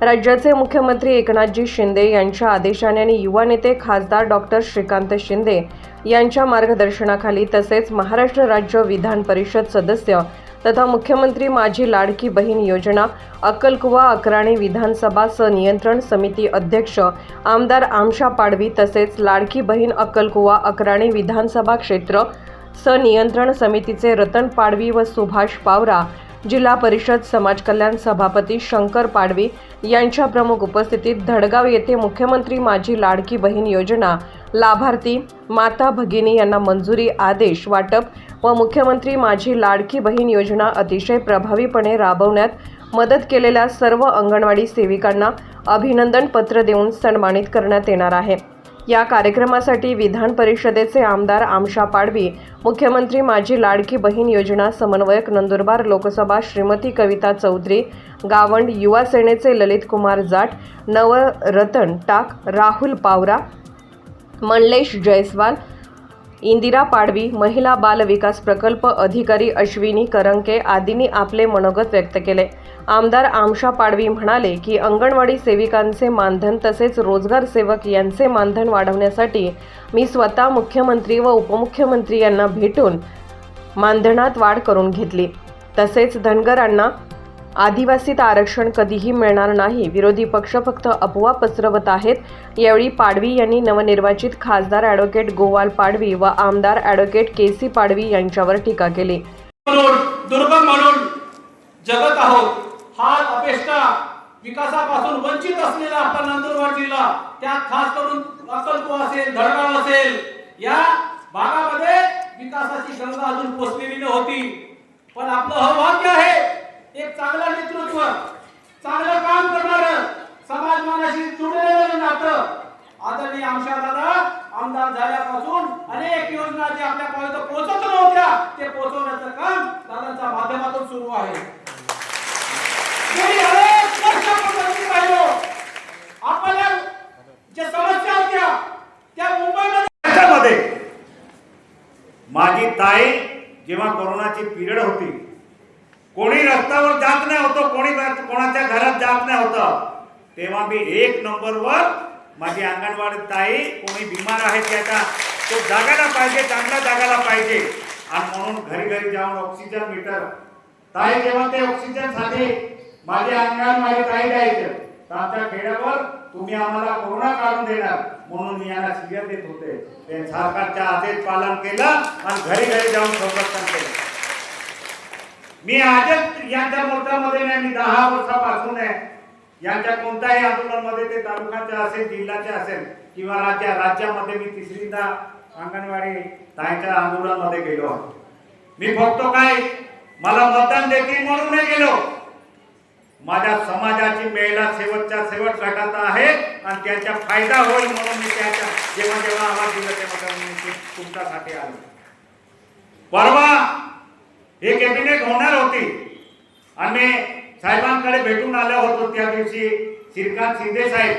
राज्याचे मुख्यमंत्री एकनाथजी शिंदे यांच्या आदेशाने आणि युवा नेते खासदार डॉक्टर श्रीकांत शिंदे यांच्या मार्गदर्शनाखाली तसेच महाराष्ट्र राज्य विधान परिषद सदस्य तथा मुख्यमंत्री माझी लाडकी बहीण योजना अक्कलकुवा अकराणी विधानसभा सनियंत्रण समिती अध्यक्ष आमदार आमशा पाडवी तसेच लाडकी बहीण अक्कलकुवा अकराणी विधानसभा क्षेत्र सनियंत्रण समितीचे रतन पाडवी व सुभाष पावरा जिल्हा परिषद समाज कल्याण सभापती शंकर पाडवी यांच्या प्रमुख उपस्थितीत धडगाव येथे मुख्यमंत्री माझी लाडकी बहीण योजना लाभार्थी माता भगिनी यांना मंजुरी आदेश वाटप व मुख्यमंत्री माझी लाडकी बहीण योजना अतिशय प्रभावीपणे राबवण्यात मदत केलेल्या सर्व अंगणवाडी सेविकांना अभिनंदन पत्र देऊन सन्मानित करण्यात येणार आहे. या कार्यक्रमासाठी विधान परिषदेचे आमदार आमशा पाडवी मुख्यमंत्री माझी लाडकी बहीण योजना समन्वयक नंदुरबार लोकसभा श्रीमती कविता चौधरी गावंड युवा सेनेचे ललित कुमार जाट नवरतन टाक राहुल पावरा मनलेश जयस्वाल इंदिरा पाडवी महिला बाल विकास प्रकल्प अधिकारी अश्विनी करंके आदींनी आपले मनोगत व्यक्त केले. आमदार आमशा पाडवी म्हणाले की अंगणवाडी सेविकांचे मानधन तसेच रोजगार सेवक यांचे मानधन वाढवण्यासाठी मी स्वतः मुख्यमंत्री व उपमुख्यमंत्री यांना भेटून मानधनात वाढ करून घेतली. तसेच धनगरांना आदिवासीत आरक्षण कधीही मिळणार नाही. विरोधी पक्ष फक्त अफवा पसरवत आहेत. यावेळी पाडवी यांनी नवनिर्वाचित खासदार ॲडव्होकेट गोवाल पाडवी व आमदार ॲडव्होकेट के सी पाडवी यांच्यावर टीका केली. दुर्गम म्हणून जगत आहोत. हा अपेष्टा विकासापासून वंचित असलेला आपला नंदुरबार जिल्हा त्यात खास करून अक्कलकुवा असेल धडगाव असेल या भागामध्ये विकासाची गंगा अजून पोचलेली नव्हती. पण आपलं हौभाग्य आहे एक चांगलं नेतृत्व चांगलं काम करणार समाज मनाशी जुडलेलं नातं. आदरणीय आमच्या दादा आमदार झाल्यापासून अनेक योजना जे आपल्यापर्यंत पोहोचत नव्हत्या ते पोहोचवण्याचं काम दादांच्या माध्यमातून सुरू आहे. गेली ज्या होत्या त्या त्याच्यामध्ये माझी ताई जेव्हा कोरोनाची पिरियड होती कोणी रस्त्यावर जात नाही होतं कोणी कोणाच्या घरात जात नाही होतं. तेव्हा मी एक नंबरवर माझी अंगणवाडी ताई कोणी बिमार आहे त्याचा तो जागायला पाहिजे चांगल्या जागायला पाहिजे. आणि म्हणून घरी घरी जाऊन ऑक्सिजन मीटर ताई जेव्हा ते ऑक्सिजनसाठी माझे अंगणवाडी ताई द्यायचे तर आमच्या खेड्यावर तुम्ही आम्हाला कोरोना काढून देणार. म्हणून मी यांना शिव्या देत होते. ते सरकारच्या आदेश पालन केलं आणि घरी घरी जाऊन संरक्षण केलं. मी आजच यांच्या मोर्चामध्ये नाही मी दहा वर्षापासून आहे. यांच्या कोणत्याही आंदोलनमध्ये ते तालुक्याचे असेल जिल्ह्याचे असेल किंवा राज्या राज्यामध्ये मी तिसरीदा अंगणवाडी ताईच्या आंदोलनामध्ये गेलो मी फक्त काय मला मतदान देतील म्हणून नाही गेलो. माझ्या समाजाची महिला शेवटच्या शेवट गटात आहे आणि त्यांचा फायदा होईल म्हणून मी त्याच्या जेव्हा जेव्हा आवाज दिला तेव्हा तुमच्यासाठी आलो. परवा हे कॅबिनेट होणार होती. आम्ही साहेबांकडे भेटून आलो होतो त्या दिवशी श्रीकांत शिंदे साहेब.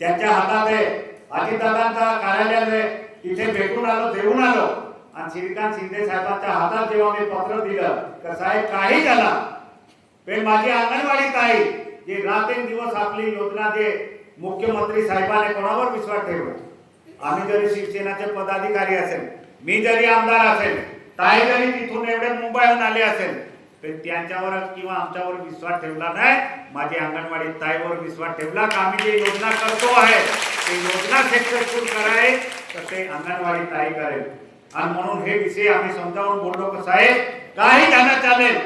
त्यांच्या हातात आहे अजितदादांचा कार्यालय तिथे भेटून आलो देऊन आलो. आणि श्रीकांत शिंदे साहेबांच्या हातात जेव्हा मी पत्र दिलं तर साहेब काही झाला? पण माझी अंगणवाडी ताई जे रात्रंदिवस आपली योजना जे मुख्यमंत्री साहेबांनी कोणावर विश्वास ठेवला? आम्ही जरी शिवसेनाचे पदाधिकारी असेल मी जरी आमदार असेल ताई जरी तिथून एवढे मुंबईहून आले असेल तर त्यांच्यावर किंवा आमच्यावर विश्वास ठेवला नाही. माझी अंगणवाडी ताईवर विश्वास ठेवला का? आम्ही जे योजना करतो आहे ते योजना सक्सेसफुल कराय तर ते अंगणवाडी ताई करेल. आणि म्हणून हे विषय आम्ही समजावून बोललो कसं साहेब? काही झालं चालेल.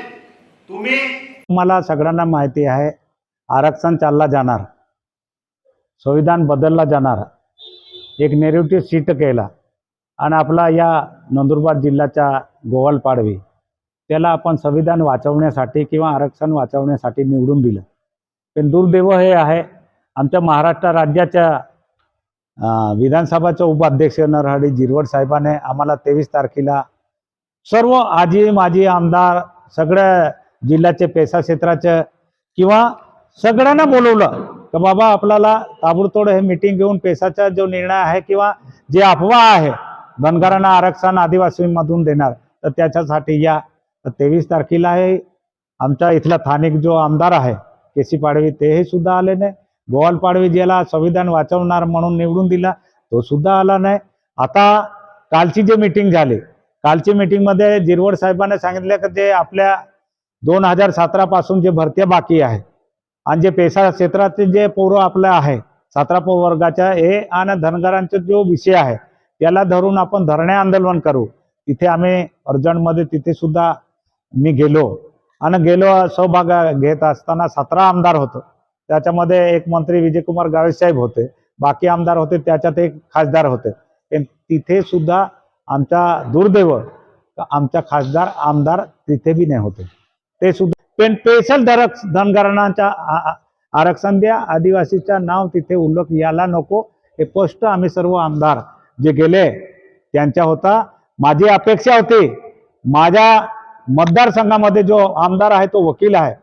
तुम्ही मला सगळ्यांना माहिती आहे आरक्षण चालला जाणार. संविधान बदलला जाणार. एक नेरेटिव्ह सीट केला. आणि आपला या नंदुरबार जिल्ह्याच्या गोवाल पाडवी त्याला आपण संविधान वाचवण्यासाठी किंवा आरक्षण वाचवण्यासाठी निवडून दिलं. पण दुर्दैव हे आहे आमच्या महाराष्ट्र राज्याच्या विधानसभाच्या विधानसभाचे उपाध्यक्ष नरहरी जिरवड साहेबाने आम्हाला तेवीस तारखेला सर्व आजी माजी आमदार सगळ्या जिल्ह्याचे पेसा क्षेत्राचे किंवा सगळ्यांना बोलवलं तर बाबा आपल्याला ताबडतोड हे मिटिंग घेऊन पेसाचा जो निर्णय आहे किंवा जे अफवा आहे धनगरांना आरक्षण आदिवासीमधून देणार. तर त्याच्यासाठी या तर तेवीस तारखेला आहे. आमच्या इथला स्थानिक जो आमदार आहे केसी पाडवी तेही सुद्धा आले नाही. गोवाल पाडवी ज्याला संविधान वाचवणार म्हणून निवडून दिला तो सुद्धा आला नाही. आता कालची जी मीटिंग झाली कालची मीटिंगमध्ये जिरवड साहेबांनी सांगितलं की ते आपल्या दोन हजार सतरा पासून जे भरत्या बाकी आहे आणि जे पेशा क्षेत्राचे जे पोरं आपलं आहे सातरा प वर्गाच्या हे आणि धनगरांचा जो विषय आहे त्याला धरून आपण धरणे आंदोलन करू. तिथे आम्ही अर्जंटमध्ये तिथे सुद्धा मी गेलो. आणि गेलो सहभाग घेत असताना सतरा आमदार होतो. त्याच्यामध्ये एक मंत्री विजयकुमार गावे साहेब होते. बाकी आमदार होते त्याच्यात एक खासदार होते. पण तिथे सुद्धा आमचा दुर्दैव आमच्या खासदार आमदार तिथे बी नाही होते. ते सुद्धा पण स्पेशल धरक धनगरांच्या आरक्षण द्या आदिवासीचं नाव तिथे उल्लेख यायला नको. हे स्पष्ट आम्ही सर्व आमदार जे गेले त्यांच्या होता. माझी अपेक्षा होती माझ्या मतदारसंघामध्ये जो आमदार आहे तो वकील आहे.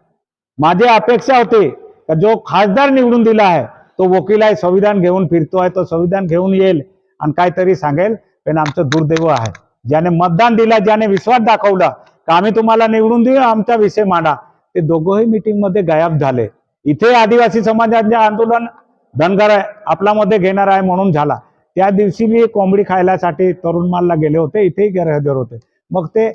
माझी अपेक्षा होती का जो खासदार निवडून दिला आहे तो वकील आहे संविधान घेऊन फिरतो आहे तो संविधान घेऊन येईल आणि काहीतरी सांगेल. पण आमचं दुर्दैव आहे. ज्याने मतदान दिलं ज्याने विश्वास दाखवला का आम्ही तुम्हाला निवडून देऊ आमचा विषय मांडा. ते दोघंही मीटिंगमध्ये गायब झाले. इथे आदिवासी समाजाचे आंदोलन धनगर आहे आपल्यामध्ये घेणार आहे म्हणून झाला. त्या दिवशी मी कोंबडी खायलासाठी तरुण मालला गेले होते इथेही गैरहजर होते. मग ते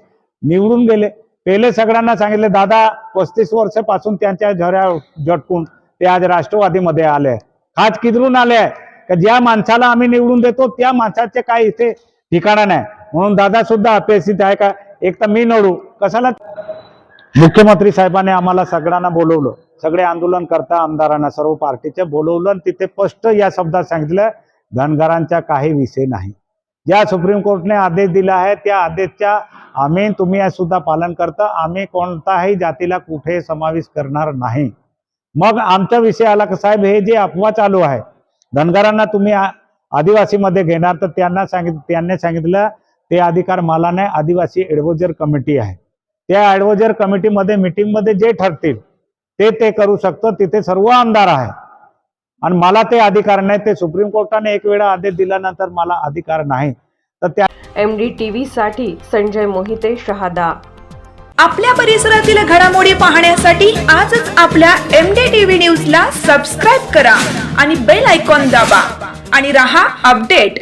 निवडून गेले. पहिले सगळ्यांना सांगितले दादा पस्तीस वर्षापासून त्यांच्या झऱ्या झटकून ते आज राष्ट्रवादीमध्ये आले खास किदरून आले का ज्या माणसाला आम्ही निवडून देतो त्या माणसाचे काय इथे ठिकाणा नाही. म्हणून दादा सुद्धा अपेक्षित आहे का? एक तर मी नडू. कशाला? मुख्यमंत्री साहेबांनी आम्हाला सगळ्यांना बोलवलं. सगळे आंदोलन करता आमदारांना सर्व पार्टीचे बोलवलं आणि तिथे स्पष्ट या शब्दात सांगितलं धनगरांचा काही विषय नाही. ज्या सुप्रीम कोर्टने आदेश दिला आहे त्या आदेशच्या आम्ही तुम्ही सुद्धा पालन करता. आम्ही कोणताही जातीला कुठे समावेश करणार नाही. मग आमच्या विषयाला का साहेब हे जे अफवा चालू आहे धनगरांना तुम्ही आदिवासीमध्ये घेणार तर त्यांना सांगित त्यांनी सांगितलं ते अधिकार मला नाही आदिवासी ॲडव्हायझर कमिटी आहे. त्या ॲडव्हायझर कमिटीमध्ये मीटिंगमध्ये जे ठरतील ते ते करू शकतं. तिथे सर्व आमदार आहे आणि मला ते अधिकार नाही. ते सुप्रीम कोर्टाने एक वेळा आदेश दिल्यानंतर मला अधिकार नाही. तर त्या एम डी टी व्हीसाठी संजय मोहिते शहादा. आपल्या परिसरातील घडामोडी पाहण्यासाठी आजच आपल्या एम डी टी व्ही न्यूजला सबस्क्राईब करा आणि बेल आयकॉन दाबा. आणि रहा अपडेट.